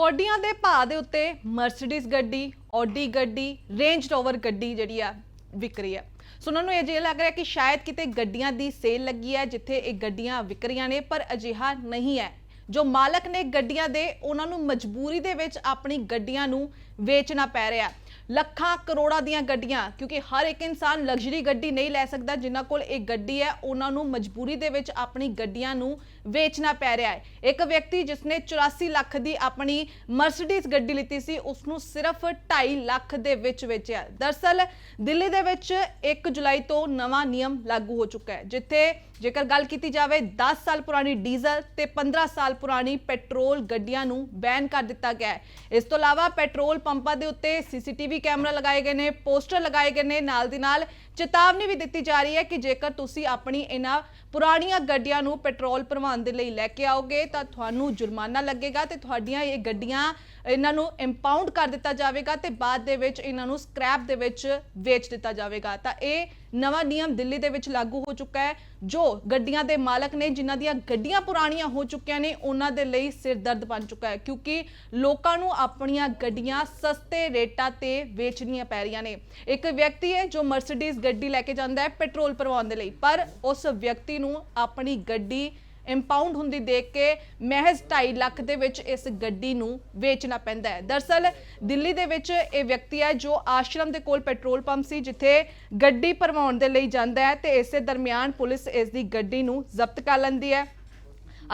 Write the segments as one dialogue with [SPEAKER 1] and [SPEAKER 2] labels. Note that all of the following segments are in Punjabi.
[SPEAKER 1] ਕੋਡੀਆਂ ਦੇ ਭਾਅ ਦੇ ਉੱਤੇ ਮਰਸੀਡੀਜ਼ ਗੱਡੀ ਆਡੀ ਗੱਡੀ ਰੇਂਜ ਰੋਵਰ ਗੱਡੀ ਜਿਹੜੀ ਆ ਵਿਕ ਰਹੀ ਹੈ ਉਹਨਾਂ ਨੂੰ ਇਹ ਜੇ ਲੱਗ ਰਿਹਾ ਕਿ ਸ਼ਾਇਦ ਕਿਤੇ ਗੱਡੀਆਂ ਦੀ ਸੇਲ ਲੱਗੀ ਹੈ, ਜਿੱਥੇ ਇਹ ਗੱਡੀਆਂ ਵਿਕ ਰਹੀਆਂ ਨੇ, ਪਰ ਅਜਿਹਾ ਨਹੀਂ ਹੈ। ਜੋ ਮਾਲਕ ਨੇ ਗੱਡੀਆਂ ਦੇ, ਉਹਨਾਂ ਨੂੰ ਮਜਬੂਰੀ ਦੇ ਵਿੱਚ ਆਪਣੀ ਗੱਡੀਆਂ ਨੂੰ ਵੇਚਣਾ ਪੈ ਰਿਹਾ। ਲੱਖਾਂ ਕਰੋੜਾਂ ਦੀਆਂ ਗੱਡੀਆਂ, ਕਿਉਂਕਿ ਹਰ ਇੱਕ ਇਨਸਾਨ ਲਗਜ਼ਰੀ ਗੱਡੀ ਨਹੀਂ ਲੈ ਸਕਦਾ, ਜਿਨ੍ਹਾਂ ਕੋਲ ਇਹ ਗੱਡੀ ਹੈ, ਉਹਨਾਂ ਨੂੰ ਮਜਬੂਰੀ ਦੇ ਵਿੱਚ ਆਪਣੀ ਗੱਡੀਆਂ ਨੂੰ ਵੇਚਣਾ ਪੈ ਰਿਹਾ ਹੈ। ਇੱਕ ਵਿਅਕਤੀ ਜਿਸਨੇ 84 ਲੱਖ ਦੀ ਆਪਣੀ ਮਰਸੀਡੀਜ਼ ਗੱਡੀ ਲਿੱਤੀ ਸੀ ਉਸ ਨੂੰ ਸਿਰਫ 2.5 ਲੱਖ ਦੇ ਵਿੱਚ ਵੇਚਿਆ। ਦਰਸਲ, ਦਿੱਲੀ ਦੇ ਵਿੱਚ 1 ਜੁਲਾਈ ਤੋਂ ਨਵਾਂ ਨਿਯਮ ਲਾਗੂ ਹੋ ਚੁੱਕਾ ਹੈ, ਜਿੱਥੇ ਜੇਕਰ ਗੱਲ ਕੀਤੀ ਜਾਵੇ 10 ਸਾਲ ਪੁਰਾਣੀ ਡੀਜ਼ਲ ਤੇ 15 ਸਾਲ ਪੁਰਾਣੀ ਪੈਟਰੋਲ ਗੱਡੀਆਂ ਨੂੰ ਬੈਨ ਕਰ ਦਿੱਤਾ ਗਿਆ ਹੈ। ਇਸ ਤੋਂ ਇਲਾਵਾ ਪੈਟਰੋਲ ਪੰਪਾਂ ਦੇ ਉੱਤੇ ਸੀਸੀਟੀਵੀ ਕੈਮਰਾ ਲਗਾਏ ਗਏ ਨੇ, ਪੋਸਟਰ ਲਗਾਏ ਗਏ ਨੇ। ਨਾਲ ਦੀ ਨਾਲ ਚੇਤਾਵਨੀ ਵੀ ਦਿੱਤੀ ਜਾ ਰਹੀ ਹੈ ਕਿ ਜੇਕਰ ਤੁਸੀਂ ਆਪਣੀ ਇਹਨਾਂ ਪੁਰਾਣੀਆਂ ਗੱਡੀਆਂ ਨੂੰ ਪੈਟਰੋਲ ਭਰਵਾਉਣ ਦੇ ਲਈ ਲੈ ਕੇ ਆਓਗੇ, ਤਾਂ ਤੁਹਾਨੂੰ ਜੁਰਮਾਨਾ ਲੱਗੇਗਾ ਤੇ ਤੁਹਾਡੀਆਂ ਇਹ ਗੱਡੀਆਂ ਇਹਨਾਂ ਨੂੰ ਇੰਪਾਊਂਡ ਕਰ ਦਿੱਤਾ ਜਾਵੇਗਾ ਤੇ ਬਾਅਦ ਦੇ ਵਿੱਚ ਇਹਨਾਂ ਨੂੰ ਸਕ੍ਰੈਪ ਦੇ ਵਿੱਚ ਵੇਚ ਦਿੱਤਾ ਜਾਵੇਗਾ। ਤਾਂ ਇਹ ਨਵਾਂ ਨਿਯਮ ਦਿੱਲੀ ਦੇ ਵਿੱਚ ਲਾਗੂ ਹੋ ਚੁੱਕਾ ਹੈ, ਜੋ ਗੱਡੀਆਂ ਦੇ ਮਾਲਕ ਨੇ, ਜਿਨ੍ਹਾਂ ਦੀਆਂ ਗੱਡੀਆਂ ਪੁਰਾਣੀਆਂ ਹੋ ਚੁੱਕੀਆਂ ਨੇ, ਉਹਨਾਂ ਦੇ ਲਈ ਸਿਰ ਦਰਦ ਬਣ ਚੁੱਕਾ ਹੈ, ਕਿਉਂਕਿ ਲੋਕਾਂ ਨੂੰ ਆਪਣੀਆਂ ਗੱਡੀਆਂ ਸਸਤੇ ਰੇਟਾਂ ਤੇ ਵੇਚਣੀਆਂ ਪੈ ਰਹੀਆਂ ਨੇ। ਇੱਕ ਵਿਅਕਤੀ ਹੈ ਜੋ ਮਰਸੀਡੀਜ਼ ਗੱਡੀ ਲੈ ਕੇ ਜਾਂਦਾ ਹੈ, ਪੈਟਰੋਲ ਭਰਵਾਉਣ ਦੇ ਲਈ, ਪਰ ਉਸ ਵਿਅਕਤੀ ਨੂੰ ਆਪਣੀ ਗੱਡੀ ਇੰਪਾਊਂਡ ਹੁੰਦੀ ਦੇਖ ਕੇ ਮਹਿਜ਼ 2.5 ਲੱਖ ਦੇ ਵਿੱਚ ਇਸ ਗੱਡੀ ਨੂੰ ਵੇਚਣਾ ਪੈਂਦਾ ਹੈ ਦਰਸਲ ਦਿੱਲੀ ਦੇ ਵਿੱਚ ਇਹ ਵਿਅਕਤੀ ਹੈ ਜੋ ਆਸ਼ਰਮ ਦੇ ਕੋਲ ਪੈਟਰੋਲ ਪੰਪ ਸੀ, ਜਿੱਥੇ ਗੱਡੀ ਭਰਵਾਉਣ ਦੇ ਲਈ ਜਾਂਦਾ ਹੈ ਤੇ ਇਸੇ ਦਰਮਿਆਨ ਪੁਲਿਸ ਇਸ ਦੀ ਗੱਡੀ ਨੂੰ ਜ਼ਬਤ ਕਰ ਲੈਂਦੀ ਹੈ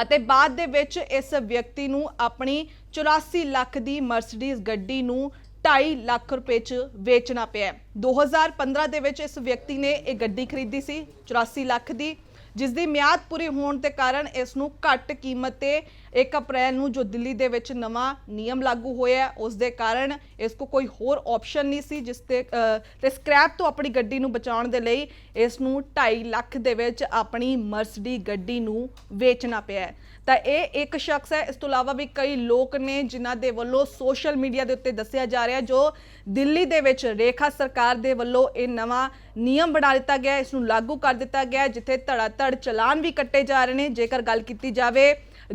[SPEAKER 1] ਅਤੇ ਬਾਅਦ ਦੇ ਵਿੱਚ ਇਸ ਵਿਅਕਤੀ ਨੂੰ ਆਪਣੀ 84 ਲੱਖ ਦੀ ਮਰਸੀਡੀਜ਼ ਗੱਡੀ ਨੂੰ 2.5 ਲੱਖ ਰੁਪਏ ਚ ਵੇਚਣਾ ਪਿਆ ਹੈ। 2015 ਦੇ ਵਿੱਚ ਇਸ ਵਿਅਕਤੀ ਨੇ ਇਹ ਗੱਡੀ ਖਰੀਦੀ ਸੀ 84 ਲੱਖ ਦੀ ਜਿਸ ਦੀ ਮਿਆਦ ਪੂਰੀ ਹੋਣ ਦੇ ਕਾਰਨ ਇਸ ਨੂੰ ਘੱਟ ਕੀਮਤ ਤੇ 1 ਅਪ੍ਰੈਲ ਨੂੰ ਜੋ ਦਿੱਲੀ ਦੇ ਵਿੱਚ ਨਵਾਂ ਨਿਯਮ ਲਾਗੂ ਹੋਇਆ ਉਸ ਦੇ ਕਾਰਨ ਇਸ ਕੋ ਕੋਈ ਹੋਰ ਆਪਸ਼ਨ ਨਹੀਂ ਸੀ, ਜਿਸ ਤੇ ਤੇ ਸਕ੍ਰੈਪ ਤੋਂ ਆਪਣੀ ਗੱਡੀ ਨੂੰ ਬਚਾਉਣ ਦੇ ਲਈ ਇਸ ਨੂੰ 2.5 ਲੱਖ ਦੇ ਵਿੱਚ ਆਪਣੀ ਮਰਸਡੀ ਗੱਡੀ ਨੂੰ ਵੇਚਣਾ ਪਿਆ ਤਾਂ ਇਹ ਇੱਕ ਸ਼ਖਸ ਹੈ। ਇਸ ਤੋਂ ਇਲਾਵਾ ਵੀ ਕਈ ਲੋਕ ਨੇ ਜਿਨ੍ਹਾਂ ਦੇ ਵੱਲੋਂ ਸੋਸ਼ਲ ਮੀਡੀਆ ਦੇ ਉੱਤੇ ਦੱਸਿਆ ਜਾ ਰਿਹਾ ਜੋ ਦਿੱਲੀ ਦੇ ਵਿੱਚ ਰੇਖਾ ਸਰਕਾਰ ਦੇ ਵੱਲੋਂ ਇਹ ਨਵਾਂ ਨਿਯਮ ਬਣਾ ਦਿੱਤਾ ਗਿਆ ਹੈ, ਇਸ ਨੂੰ ਲਾਗੂ ਕਰ ਦਿੱਤਾ ਗਿਆ ਜਿੱਥੇ ਧੜਾ ਧੜ ਚਲਾਨ ਵੀ ਕੱਟੇ ਜਾ ਰਹੇ ਨੇ। ਜੇਕਰ ਗੱਲ ਕੀਤੀ ਜਾਵੇ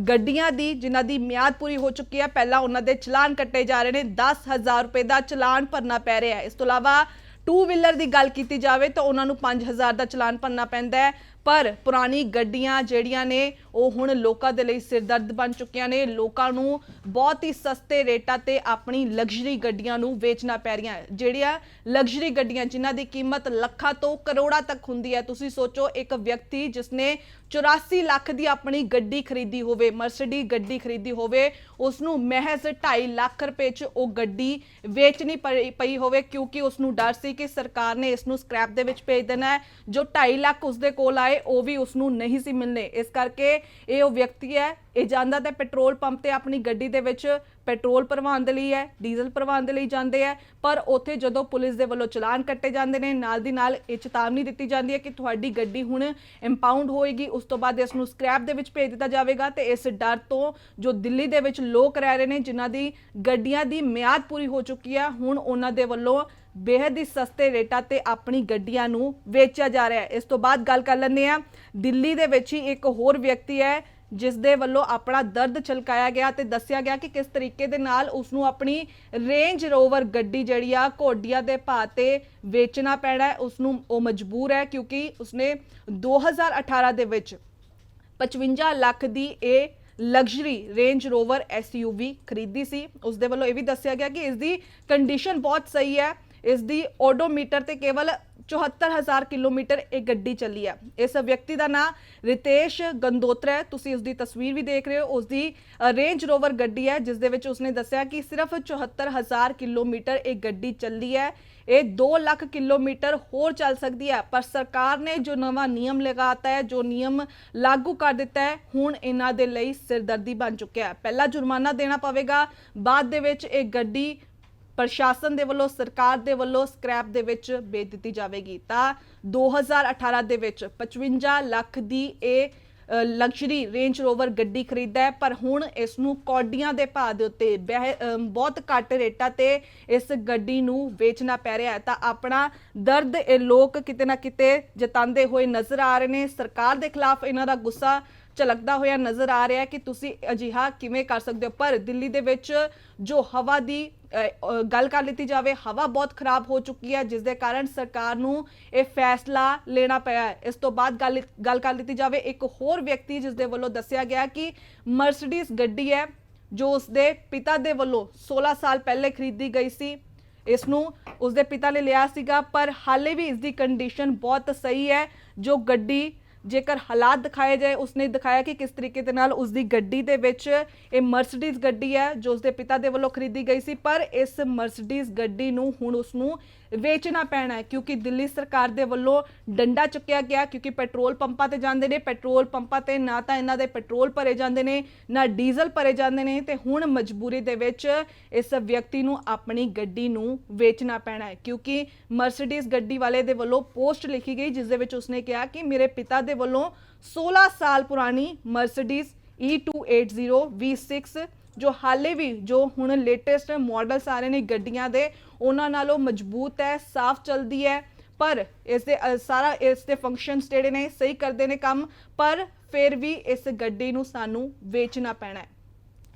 [SPEAKER 1] ਗੱਡੀਆਂ ਦੀ ਜਿਨ੍ਹਾਂ ਦੀ ਮਿਆਦ ਪੂਰੀ ਹੋ ਚੁੱਕੀ ਹੈ ਪਹਿਲਾਂ ਉਹਨਾਂ ਦੇ ਚਲਾਨ ਕੱਟੇ ਜਾ ਰਹੇ ਨੇ। 10000 ਰੁਪਏ ਦਾ ਚਲਾਨ ਭਰਨਾ ਪੈ ਰਿਹਾ ਹੈ। ਇਸ ਤੋਂ ਇਲਾਵਾ ਟੂ ਵੀਲਰ ਦੀ ਗੱਲ ਕੀਤੀ ਜਾਵੇ ਤਾਂ ਉਹਨਾਂ ਨੂੰ 5000 ਦਾ ਚਲਾਨ ਭਰਨਾ ਪੈਂਦਾ ਹੈ। ਪਰ ਪੁਰਾਣੀ ਗੱਡੀਆਂ ਜਿਹੜੀਆਂ ਨੇ, ਉਹ ਹੁਣ ਲੋਕਾਂ ਦੇ ਲਈ ਸਿਰਦਰਦ ਬਣ ਚੁੱਕੀਆਂ ਨੇ। ਲੋਕਾਂ ਨੂੰ ਬਹੁਤ ਹੀ ਸਸਤੇ ਰੇਟਾਂ ਤੇ ਆਪਣੀ ਲਗਜ਼ਰੀ ਗੱਡੀਆਂ ਨੂੰ ਵੇਚਣਾ ਪੈ ਰਹੀਆਂ। ਜਿਹੜੀਆਂ ਲਗਜ਼ਰੀ ਗੱਡੀਆਂ ਜਿਨ੍ਹਾਂ ਦੀ ਕੀਮਤ ਲੱਖਾਂ ਤੋਂ ਕਰੋੜਾਂ ਤੱਕ ਹੁੰਦੀ ਹੈ, ਤੁਸੀਂ ਸੋਚੋ ਇੱਕ ਵਿਅਕਤੀ ਜਿਸਨੇ 84 ਲੱਖ ਦੀ ਆਪਣੀ ਗੱਡੀ ਖਰੀਦੀ ਹੋਵੇ, ਮਰਸੀਡੀ ਗੱਡੀ ਖਰੀਦੀ ਹੋਵੇ ਉਸ ਨੂੰ ਮਹਿਜ਼ 2.5 ਲੱਖ ਰੁਪਏ 'ਚ ਉਹ ਗੱਡੀ ਵੇਚਣੀ ਪਈ- ਪਈ ਹੋਵੇ, ਕਿਉਂਕਿ ਉਸ ਨੂੰ ਡਰ ਸੀ ਕਿ ਸਰਕਾਰ ਨੇ ਇਸ ਨੂੰ ਸਕ੍ਰੈਪ ਦੇ ਵਿੱਚ ਭੇਜ ਦੇਣਾ ਹੈ। ਜੋ 2.5 ਲੱਖ ਉਸ ਦੇ ਕੋਲ ਆਏ ਉਹ ਵੀ ਉਸ ਨੂੰ ਨਹੀਂ ਸੀ ਮਿਲਨੇ ਇਸ ਕਰਕੇ ਇਹ ਉਹ ਵਿਅਕਤੀ ਹੈ, ਇਹ ਜਾਂਦਾ ਤਾਂ ਪੈਟਰੋਲ ਪੰਪ ਤੇ ਆਪਣੀ ਗੱਡੀ ਦੇ ਵਿੱਚ ਪੈਟਰੋਲ ਭਰਵਾਉਣ ਦੇ ਲਈ ਹੈ, ਡੀਜ਼ਲ ਭਰਵਾਉਣ ਦੇ ਲਈ ਜਾਂਦੇ ਹੈ, ਪਰ ਉੱਥੇ ਜਦੋਂ ਪੁਲਿਸ ਦੇ ਵੱਲੋਂ ਚਲਾਨ ਕੱਟੇ ਜਾਂਦੇ ਨੇ, ਨਾਲ ਦੀ ਨਾਲ ਇਹ ਚੇਤਾਵਨੀ ਦਿੱਤੀ ਜਾਂਦੀ ਹੈ ਕਿ ਤੁਹਾਡੀ ਗੱਡੀ ਹੁਣ ਇੰਪਾਊਂਡ ਹੋਏਗੀ, ਉਸ ਤੋਂ ਬਾਅਦ ਇਸ ਨੂੰ ਸਕ੍ਰੈਪ ਦੇ ਵਿੱਚ ਭੇਜ ਦਿੱਤਾ ਜਾਵੇਗਾ ਤੇ ਇਸ ਡਰ ਤੋਂ ਜੋ ਦਿੱਲੀ ਦੇ ਵਿੱਚ ਲੋਕ ਰਹਿ ਰਹੇ ਨੇ, ਜਿਨ੍ਹਾਂ ਦੀ ਗੱਡੀਆਂ ਦੀ ਮਿਆਦ ਪੂਰੀ ਹੋ ਚੁੱਕੀ ਹੈ, ਹੁਣ ਉਹਨਾਂ ਦੇ ਵੱਲੋਂ ਬੇहद ਹੀ ਸਸਤੇ ਰੇਟਾਂ ਤੇ ਆਪਣੀ ਗੱਡੀਆਂ ਨੂੰ ਵੇਚਿਆ ਜਾ ਰਿਹਾ ਹੈ। ਇਸ ਤੋਂ ਬਾਅਦ ਗੱਲ ਕਰ ਲੈਂਦੇ ਆ ਦਿੱਲੀ ਦੇ ਵਿੱਚ ਹੀ ਇੱਕ ਹੋਰ ਵਿਅਕਤੀ ਹੈ, ਜਿਸ ਦੇ ਵੱਲੋਂ ਆਪਣਾ ਦਰਦ ਛਲਕਾਇਆ ਗਿਆ ਤੇ ਦੱਸਿਆ ਗਿਆ ਕਿ ਕਿਸ ਤਰੀਕੇ ਦੇ ਨਾਲ ਉਸ ਨੂੰ ਆਪਣੀ ਰੇਂਜ ਰੋਵਰ ਗੱਡੀ ਜਿਹੜੀ ਆ ਘੋੜੀਆਂ ਦੇ ਭਾਅ ਤੇ ਵੇਚਣਾ ਪੈਣਾ ਹੈ। ਉਸ ਨੂੰ ਉਹ ਮਜਬੂਰ ਹੈ ਕਿਉਂਕਿ ਉਸਨੇ 2018 ਦੇ ਵਿੱਚ 55 ਲੱਖ ਦੀ ਇਹ ਲਗਜ਼ਰੀ ਰੇਂਜ ਰੋਵਰ ਐਸਯੂਵੀ ਖਰੀਦੀ ਸੀ। ਉਸ ਦੇ ਵੱਲੋਂ ਇਹ ਵੀ ਦੱਸਿਆ ਗਿਆ ਕਿ ਇਸ ਦੀ ਕੰਡੀਸ਼ਨ ਬਹੁਤ ਸਹੀ ਹੈ। ਇਸ ਦੀ ਓਡੋਮੀਟਰ ਤੇ ਕੇਵਲ 74000 ਕਿਲੋਮੀਟਰ ਇਹ ਗੱਡੀ ਚੱਲੀ ਹੈ। ਇਸ ਵਿਅਕਤੀ ਦਾ ਨਾਮ ਰਿਤੇਸ਼ ਗੰਦੋਤਰਾ ਹੈ। ਤੁਸੀਂ ਉਸ ਦੀ ਤਸਵੀਰ ਵੀ ਦੇਖ ਰਹੇ ਹੋ। ਉਸ ਦੀ ਰੇਂਜ ਰੋਵਰ ਗੱਡੀ ਹੈ, ਜਿਸ ਦੇ ਵਿੱਚ ਉਸਨੇ ਦੱਸਿਆ ਕਿ ਸਿਰਫ 74000 ਕਿਲੋਮੀਟਰ ਇਹ ਗੱਡੀ ਚੱਲੀ ਹੈ। ਇਹ 2 ਲੱਖ ਕਿਲੋਮੀਟਰ ਹੋਰ ਚੱਲ ਸਕਦੀ ਹੈ। ਪਰ ਸਰਕਾਰ ਨੇ ਜੋ ਨਵਾਂ ਨਿਯਮ ਲਗਾਤਾ ਹੈ, ਜੋ ਨਿਯਮ ਲਾਗੂ ਕਰ ਦਿੱਤਾ ਹੈ, ਹੁਣ ਇਹਨਾਂ ਦੇ ਲਈ ਸਿਰਦਰਦੀ ਬਣ ਚੁੱਕਿਆ ਹੈ। ਪਹਿਲਾ ਜੁਰਮਾਨਾ ਦੇਣਾ ਪਵੇਗਾ। ਬਾਅਦ ਦੇ ਵਿੱਚ ਇਹ ਗੱਡੀ ਪ੍ਰਸ਼ਾਸਨ ਦੇ ਵੱਲੋਂ, ਸਰਕਾਰ ਦੇ ਵੱਲੋਂ ਸਕ੍ਰੈਪ ਦੇ ਵਿੱਚ ਵੇਚ ਦਿੱਤੀ ਜਾਵੇਗੀ। ਤਾਂ 2018 ਦੇ ਵਿੱਚ 55 ਲੱਖ ਦੀ ਇਹ ਲਗਜ਼ਰੀ ਰੇਂਜ ਰੋਵਰ ਗੱਡੀ ਖਰੀਦਦਾ ਹੈ। ਪਰ ਹੁਣ ਇਸ ਨੂੰ ਕੌਡੀਆਂ ਦੇ ਭਾਅ ਦੇ ਉੱਤੇ ਬਹਿ- ਬਹੁਤ ਘੱਟ ਰੇਟਾਂ ਤੇ ਇਸ ਗੱਡੀ ਨੂੰ ਵੇਚਣਾ ਪੈ ਰਿਹਾ ਹੈ। ਤਾਂ ਆਪਣਾ ਦਰਦ ਇਹ ਲੋਕ ਕਿਤੇ ਨਾ ਕਿਤੇ ਜਤਾਉਂਦੇ ਹੋਏ ਨਜ਼ਰ ਆ ਰਹੇ ਨੇ। ਸਰਕਾਰ ਦੇ ਖਿਲਾਫ ਇਹਨਾਂ ਦਾ ਗੁੱਸਾ ਝਲਕਦਾ ਹੋਇਆ ਨਜ਼ਰ ਆ ਰਿਹਾ ਕਿ ਤੁਸੀਂ ਅਜਿਹਾ ਕਿਵੇਂ ਕਰ ਸਕਦੇ ਹੋ। ਪਰ ਦਿੱਲੀ ਦੇ ਵਿੱਚ ਜੋ ਹਵਾ ਦੀ ਗੱਲ ਕਰ ਲਿੱਤੀ ਜਾਵੇ, ਹਵਾ ਬਹੁਤ ਖਰਾਬ ਹੋ ਚੁੱਕੀ ਹੈ, ਜਿਸ ਦੇ ਕਾਰਨ ਸਰਕਾਰ ਨੂੰ ਇਹ ਫੈਸਲਾ ਲੈਣਾ ਪਿਆ ਹੈ। ਇਸ ਤੋਂ ਬਾਅਦ ਗੱਲ ਗੱਲ ਕਰ ਲਿੱਤੀ ਜਾਵੇ, ਇੱਕ ਹੋਰ ਵਿਅਕਤੀ ਜਿਸ ਦੇ ਵੱਲੋਂ ਦੱਸਿਆ ਗਿਆ ਕਿ ਮਰਸੀਡੀਜ਼ ਗੱਡੀ ਹੈ, ਜੋ ਉਸਦੇ ਪਿਤਾ ਦੇ ਵੱਲੋਂ 16 ਸਾਲ ਪਹਿਲੇ ਖਰੀਦੀ ਗਈ ਸੀ। ਇਸ ਨੂੰ ਉਸਦੇ ਪਿਤਾ ਨੇ ਲਿਆ ਸੀਗਾ, ਪਰ ਹਾਲੇ ਵੀ ਇਸ ਦੀ ਕੰਡੀਸ਼ਨ ਬਹੁਤ ਸਹੀ ਹੈ, ਜੋ ਗੱਡੀ ਜੇਕਰ ਹਾਲਾਤ ਦਿਖਾਏ ਜਾਏ, ਉਸਨੇ ਦਿਖਾਇਆ ਕਿ ਕਿਸ ਤਰੀਕੇ ਦੇ ਨਾਲ ਉਸਦੀ ਗੱਡੀ ਦੇ ਵਿੱਚ ਇਹ ਮਰਸੀਡੀਜ਼ ਗੱਡੀ ਹੈ, ਜੋ ਉਸਦੇ ਪਿਤਾ ਦੇ ਵੱਲੋਂ ਖਰੀਦੀ ਗਈ ਸੀ, ਪਰ ਇਸ ਮਰਸੀਡੀਜ਼ ਗੱਡੀ ਨੂੰ ਹੁਣ ਉਸ ਨੂੰ ਵੇਚਣਾ ਪੈਣਾ ਹੈ, ਕਿਉਂਕਿ ਦਿੱਲੀ ਸਰਕਾਰ ਦੇ ਵੱਲੋਂ ਡੰਡਾ ਚੁੱਕਿਆ ਗਿਆ, ਕਿਉਂਕਿ ਪੈਟਰੋਲ ਪੰਪਾਂ ਤੇ ਜਾਂਦੇ ਨੇ, ਪੈਟਰੋਲ ਪੰਪਾਂ ਤੇ ਨਾ ਤਾਂ ਇਹਨਾਂ ਦੇ ਪੈਟਰੋਲ ਭਰੇ ਜਾਂਦੇ ਨੇ, ਨਾ ਡੀਜ਼ਲ ਭਰੇ ਜਾਂਦੇ ਨੇ, ਤੇ ਹੁਣ ਮਜਬੂਰੀ ਦੇ ਵਿੱਚ ਇਸ ਵਿਅਕਤੀ ਨੂੰ ਆਪਣੀ ਗੱਡੀ ਨੂੰ ਵੇਚਣਾ ਪੈਣਾ ਹੈ, ਕਿਉਂਕਿ ਮਰਸੀਡੀਜ਼ ਗੱਡੀ ਵਾਲੇ ਦੇ ਵੱਲੋਂ ਪੋਸਟ ਲਿਖੀ ਗਈ, ਜਿਸ ਦੇ ਵਿੱਚ ਉਸਨੇ ਕਿਹਾ ਕਿ ਮੇਰੇ ਪਿਤਾ ਦੇ ਵੱਲੋਂ 16 ਸਾਲ ਪੁਰਾਣੀ ਮਰਸੀਡੀਜ਼ E E280 V6 ਜੋ ਹਾਲੇ ਵੀ ਜੋ ਹੁਣ ਲੇਟੈਸਟ ਮਾਡਲਸ ਆ ਰਹੇ ਨੇ ਗੱਡੀਆਂ ਦੇ, ਉਹਨਾਂ ਨਾਲੋਂ ਮਜ਼ਬੂਤ ਹੈ, ਸਾਫ਼ ਚੱਲਦੀ ਹੈ, ਪਰ ਇਸ ਦੇ ਸਾਰਾ ਇਸ ਦੇ ਫੰਕਸ਼ਨਸ ਜਿਹੜੇ ਨੇ ਸਹੀ ਕਰਦੇ ਨੇ ਕੰਮ, ਪਰ ਫਿਰ ਵੀ ਇਸ ਗੱਡੀ ਨੂੰ ਸਾਨੂੰ ਵੇਚਣਾ ਪੈਣਾ ਹੈ।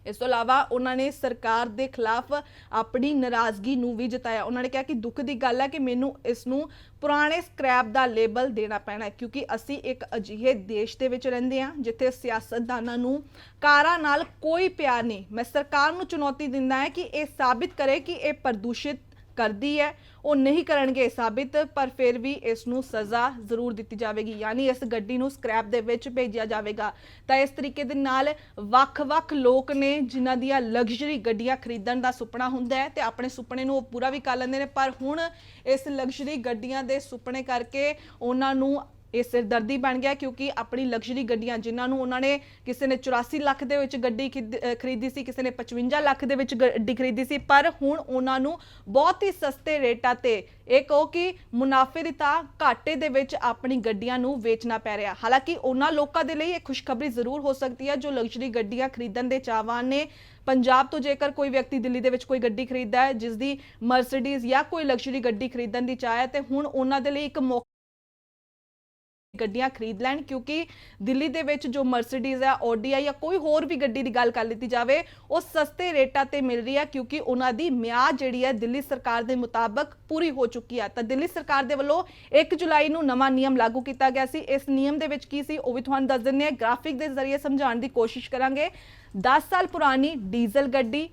[SPEAKER 1] ਇਸ ਤੋਂ ਇਲਾਵਾ ਉਹਨਾਂ ਨੇ ਸਰਕਾਰ ਦੇ ਖਿਲਾਫ ਆਪਣੀ ਨਾਰਾਜ਼ਗੀ ਨੂੰ ਵੀ ਜਤਾਇਆ। ਉਹਨਾਂ ਨੇ ਕਿਹਾ ਕਿ ਦੁੱਖ ਦੀ ਗੱਲ ਹੈ ਕਿ ਮੈਨੂੰ ਇਸ ਨੂੰ ਪੁਰਾਣੇ ਸਕ੍ਰੈਪ ਦਾ ਲੇਬਲ ਦੇਣਾ ਪੈਣਾ ਕਿਉਂਕਿ ਅਸੀਂ ਇੱਕ ਅਜਿਹੇ ਦੇਸ਼ ਦੇ ਵਿੱਚ ਰਹਿੰਦੇ ਹਾਂ ਜਿੱਥੇ ਸਿਆਸਤਦਾਨਾਂ ਨੂੰ ਕਾਰਾਂ ਨਾਲ ਕੋਈ ਪਿਆਰ ਨਹੀਂ। ਮੈਂ ਸਰਕਾਰ ਨੂੰ ਚੁਣੌਤੀ ਦਿੰਦਾ ਹੈ ਕਿ ਇਹ ਸਾਬਿਤ ਕਰੇ ਕਿ ਇਹ ਪ੍ਰਦੂਸ਼ਿਤ ਕਰਦੀ ਹੈ, ਉਹ ਨਹੀਂ ਕਰਨਗੇ ਸਾਬਿਤ, ਪਰ ਫਿਰ ਵੀ ਇਸ ਨੂੰ ਸਜ਼ਾ ਜ਼ਰੂਰ ਦਿੱਤੀ ਜਾਵੇਗੀ। ਯਾਨੀ ਇਸ ਗੱਡੀ ਨੂੰ ਸਕ੍ਰੈਪ ਦੇ ਵਿੱਚ ਭੇਜਿਆ ਜਾਵੇਗਾ। ਤਾਂ ਇਸ ਤਰੀਕੇ ਦੇ ਨਾਲ ਵੱਖ-ਵੱਖ ਲੋਕ ਨੇ ਜਿਨ੍ਹਾਂ ਦੀਆਂ ਲਗਜ਼ਰੀ ਗੱਡੀਆਂ ਖਰੀਦਣ ਦਾ ਸੁਪਨਾ ਹੁੰਦਾ ਹੈ ਤੇ ਆਪਣੇ ਸੁਪਨੇ ਨੂੰ ਉਹ ਪੂਰਾ ਵੀ ਕਰ ਲੈਂਦੇ ਨੇ। ਪਰ ਹੁਣ ਇਸ ਲਗਜ਼ਰੀ ਗੱਡੀਆਂ ਦੇ ਸੁਪਨੇ ਕਰਕੇ ਉਹਨਾਂ ਨੂੰ ਇਹ ਸਿਰਦਰਦੀ ਬਣ ਗਿਆ ਕਿਉਂਕਿ ਆਪਣੀ ਲਗਜ਼ਰੀ ਗੱਡੀਆਂ ਜਿਨ੍ਹਾਂ ਨੂੰ ਉਹਨਾਂ ਨੇ ਕਿਸੇ ਨੇ 84 ਲੱਖ ਦੇ ਵਿੱਚ ਗੱਡੀ ਖਿਦ- ਖਰੀਦੀ ਸੀ, ਕਿਸੇ ਨੇ 55 ਲੱਖ ਦੇ ਵਿੱਚ ਗੱਡੀ ਖਰੀਦੀ ਸੀ, ਪਰ ਹੁਣ ਉਹਨਾਂ ਨੂੰ ਬਹੁਤ ਹੀ ਸਸਤੇ ਰੇਟਾਂ ਤੇ ਇਹ ਕਹੋ ਕਿ ਮੁਨਾਫੇ ਦੀ ਤਾਂ ਘਾਟੇ ਦੇ ਵਿੱਚ ਆਪਣੀ ਗੱਡੀਆਂ ਨੂੰ ਵੇਚਣਾ ਪੈ ਰਿਹਾ। ਹਾਲਾਂਕਿ ਉਹਨਾਂ ਲੋਕਾਂ ਦੇ ਲਈ ਇਹ ਖੁਸ਼ਖਬਰੀ ਜ਼ਰੂਰ ਹੋ ਸਕਦੀ ਹੈ ਜੋ ਲਗਜ਼ਰੀ ਗੱਡੀਆਂ ਖਰੀਦਣ ਦੇ ਚਾਹਵਾਨ ਨੇ। ਪੰਜਾਬ ਤੋਂ ਜੇਕਰ ਕੋਈ ਵਿਅਕਤੀ ਦਿੱਲੀ ਦੇ ਵਿੱਚ ਕੋਈ ਗੱਡੀ ਖਰੀਦਦਾ ਹੈ ਜਿਸ ਦੀ ਮਰਸੀਡੀਜ਼ ਜਾਂ ਕੋਈ ਲਗਜ਼ਰੀ ਗੱਡੀ ਖਰੀਦਣ ਦੀ ਚਾਹ ਹੈ ਤੇ ਹੁਣ ਉਹਨਾਂ ਦੇ ਲਈ ਇੱਕ ਮੌਕਾ ਗੱਡੀਆਂ ਖਰੀਦ ਲੈਣ, ਕਿਉਂਕਿ ਦਿੱਲੀ ਦੇ ਵਿੱਚ ਜੋ ਮਰਸੀਡੀਜ਼ ਹੈ ਆਡੀ ਹੈ ਜਾਂ ਕੋਈ ਹੋਰ ਵੀ ਗੱਡੀ ਦੀ ਗੱਲ ਕਰ ਲਿੱਤੀ ਜਾਵੇ, ਉਹ ਸਸਤੇ ਰੇਟਾਂ ਤੇ ਮਿਲ ਰਹੀ ਹੈ ਕਿਉਂਕਿ ਉਹਨਾਂ ਦੀ ਮਿਆਦ ਜਿਹੜੀ ਹੈ ਦਿੱਲੀ ਸਰਕਾਰ ਦੇ ਮੁਤਾਬਕ ਪੂਰੀ ਹੋ ਚੁੱਕੀ ਹੈ ਤਾਂ ਦਿੱਲੀ ਸਰਕਾਰ ਦੇ ਵੱਲੋਂ 1 ਜੁਲਾਈ ਨੂੰ ਨਵਾਂ ਨਿਯਮ ਲਾਗੂ ਕੀਤਾ ਗਿਆ ਸੀ। ਇਸ ਨਿਯਮ ਦੇ ਵਿੱਚ ਕੀ ਸੀ, ਉਹ ਵੀ ਤੁਹਾਨੂੰ ਦੱਸ ਦਿੰਦੇ ਹਾਂ। ਗ੍ਰਾਫਿਕ ਦੇ ਜ਼ਰੀਏ ਸਮਝਾਉਣ ਦੀ ਕੋਸ਼ਿਸ਼ ਕਰਾਂਗੇ। 10 ਸਾਲ ਪੁਰਾਣੀ ਡੀਜ਼ਲ ਗੱਡੀ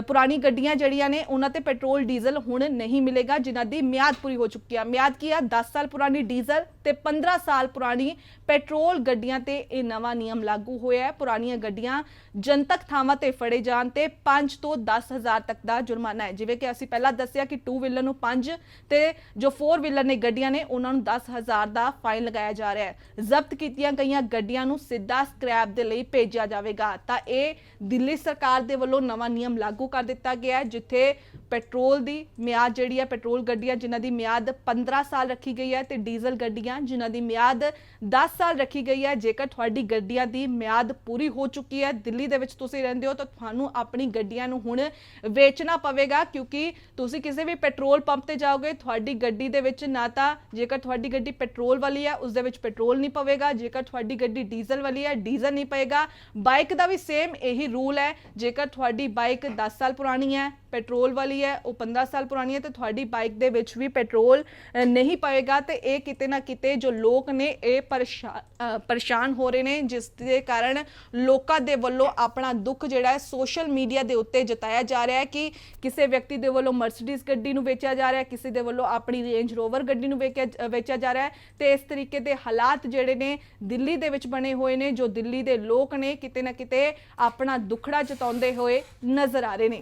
[SPEAKER 1] ਪੁਰਾਣੀ ਗੱਡੀਆਂ ਜਿਹੜੀਆਂ ਨੇ, ਉਹਨਾਂ ਤੇ ਪੈਟਰੋਲ, ਡੀਜ਼ਲ ਹੁਣ ਨਹੀਂ ਮਿਲੇਗਾ, ਜਿਨ੍ਹਾਂ ਦੀ ਮਿਆਦ ਪੂਰੀ ਹੋ ਚੁੱਕੀ ਆ। ਮਿਆਦ ਕੀ ਆ? 10 ਸਾਲ ਪੁਰਾਣੀ ਡੀਜ਼ਲ ਤੇ 15 ਸਾਲ ਪੁਰਾਣੀ ਪੈਟਰੋਲ ਗੱਡੀਆਂ ਤੇ ਇਹ ਨਵਾਂ ਨਿਯਮ ਲਾਗੂ ਹੋਇਆ ਹੈ। ਪੁਰਾਣੀਆਂ ਗੱਡੀਆਂ ਜਨਤਕ ਥਾਵਾਂ ਤੇ ਫੜੇ ਜਾਣ ਤੇ 5 ਤੋਂ 10000 ਤੱਕ ਦਾ ਜੁਰਮਾਨਾ ਹੈ। ਜਿਵੇਂ ਕਿ ਅਸੀਂ ਪਹਿਲਾਂ ਦੱਸਿਆ ਕਿ 2 ਵੀਲਰ ਨੂੰ 5 ਤੇ ਜੋ 4 ਵੀਲਰ ਨੇ ਗੱਡੀਆਂ ਨੇ, ਉਹਨਾਂ ਨੂੰ 10000 ਦਾ ਫਾਈਨ ਲਗਾਇਆ ਜਾ ਰਿਹਾ ਹੈ। ਜ਼ਬਤ ਕੀਤੀਆਂ ਗਈਆਂ ਗੱਡੀਆਂ ਨੂੰ ਸਿੱਧਾ ਸਕ੍ਰੈਪ ਦੇ ਲਈ ਭੇਜਿਆ ਜਾਵੇਗਾ। ਤਾਂ ਇਹ ਦਿੱਲੀ ਸਰਕਾਰ ਦੇ ਵੱਲੋਂ ਨਵਾਂ ਨਿਯਮ ਲਾਗੂ ਕਰ ਦਿੱਤਾ ਗਿਆ ਹੈ ਜਿੱਥੇ ਪੈਟਰੋਲ ਦੀ ਮਿਆਦ ਜਿਹੜੀ ਹੈ, ਪੈਟਰੋਲ ਗੱਡੀਆਂ ਜਿਨ੍ਹਾਂ ਦੀ ਮਿਆਦ 15 ਸਾਲ ਰੱਖੀ ਗਈ ਹੈ ਤੇ ਡੀਜ਼ਲ ਗੱਡੀਆਂ ਜਿਨ੍ਹਾਂ ਦੀ ਮਿਆਦ 10 ਸਾਲ ਰੱਖੀ ਗਈ ਹੈ, ਜੇਕਰ ਤੁਹਾਡੀ ਗੱਡੀਆਂ ਦੀ ਮਿਆਦ ਪੂਰੀ ਹੋ ਚੁੱਕੀ ਹੈ, ਦਿੱਲੀ ਦੇ ਵਿੱਚ ਤੁਸੀਂ ਰਹਿੰਦੇ ਹੋ, ਤਾਂ ਤੁਹਾਨੂੰ ਆਪਣੀ ਗੱਡੀਆਂ ਨੂੰ ਹੁਣ ਵੇਚਣਾ ਪਵੇਗਾ, ਕਿਉਂਕਿ ਤੁਸੀਂ ਕਿਸੇ ਵੀ ਪੈਟਰੋਲ ਪੰਪ ਤੇ ਜਾਓਗੇ, ਤੁਹਾਡੀ ਗੱਡੀ ਦੇ ਵਿੱਚ ਨਾ ਤਾਂ ਜੇਕਰ ਤੁਹਾਡੀ ਗੱਡੀ ਪੈਟਰੋਲ ਵਾਲੀ ਹੈ, ਉਸ ਦੇ ਵਿੱਚ ਪੈਟਰੋਲ ਨਹੀਂ ਪਵੇਗਾ, ਜੇਕਰ ਤੁਹਾਡੀ ਗੱਡੀ ਡੀਜ਼ਲ ਵਾਲੀ ਹੈ, ਡੀਜ਼ਲ ਨਹੀਂ ਪਵੇਗਾ ਬਾਈਕ ਦਾ ਵੀ ਸੇਮ ਇਹੀ ਰੂਲ ਹੈ, ਜੇਕਰ ਤੁਹਾਡੀ ਬਾਈਕ 10 ਸਾਲ ਪੁਰਾਣੀ ਹੈ ਪੈਟਰੋਲ ਵਾਲੀ ਹੈ, ਉਹ 15 ਸਾਲ ਪੁਰਾਣੀ ਹੈ ਤੇ ਤੁਹਾਡੀ ਬਾਈਕ ਦੇ ਵਿੱਚ ਵੀ ਪੈਟਰੋਲ ਨਹੀਂ ਪਏਗਾ ਤੇ ਇਹ ਕਿਤੇ ਨਾ ਕਿਤੇ ਜੋ ਲੋਕ ਨੇ ਇਹ ਪਰੇਸ਼ਾ- ਪਰੇਸ਼ਾਨ ਹੋ ਰਹੇ ਨੇ, ਜਿਸ ਦੇ ਕਾਰਨ ਲੋਕਾਂ ਦੇ ਵੱਲੋਂ ਆਪਣਾ ਦੁੱਖ ਜਿਹੜਾ ਹੈ ਸੋਸ਼ਲ ਮੀਡੀਆ ਦੇ ਉੱਤੇ ਜਤਾਇਆ ਜਾ ਰਿਹਾ ਹੈ ਕਿ ਕਿਸੇ ਵਿਅਕਤੀ ਦੇ ਵੱਲੋਂ ਮਰਸੀਡੀਜ਼ ਗੱਡੀ ਨੂੰ ਵੇਚਿਆ ਜਾ ਰਿਹਾ ਹੈ, ਕਿਸੇ ਦੇ ਵੱਲੋਂ ਆਪਣੀ ਰੇਂਜ ਰੋਵਰ ਗੱਡੀ ਨੂੰ ਵੇਚਿਆ ਵੇਚਿਆ ਜਾ ਰਿਹਾ ਹੈ ਤੇ ਇਸ ਤਰੀਕੇ ਦੇ ਹਾਲਾਤ ਜਿਹੜੇ ਨੇ ਦਿੱਲੀ ਦੇ ਵਿੱਚ ਬਣੇ ਹੋਏ ਨੇ, ਜੋ ਦਿੱਲੀ ਦੇ ਲੋਕ ਨੇ ਕਿਤੇ ਨਾ ਕਿਤੇ ਆਪਣਾ ਦੁੱਖੜਾ ਜਤਾਉਂਦੇ ਹੋਏ ਨਜ਼ਰ ਆ ਰਹੇ ਨੇ।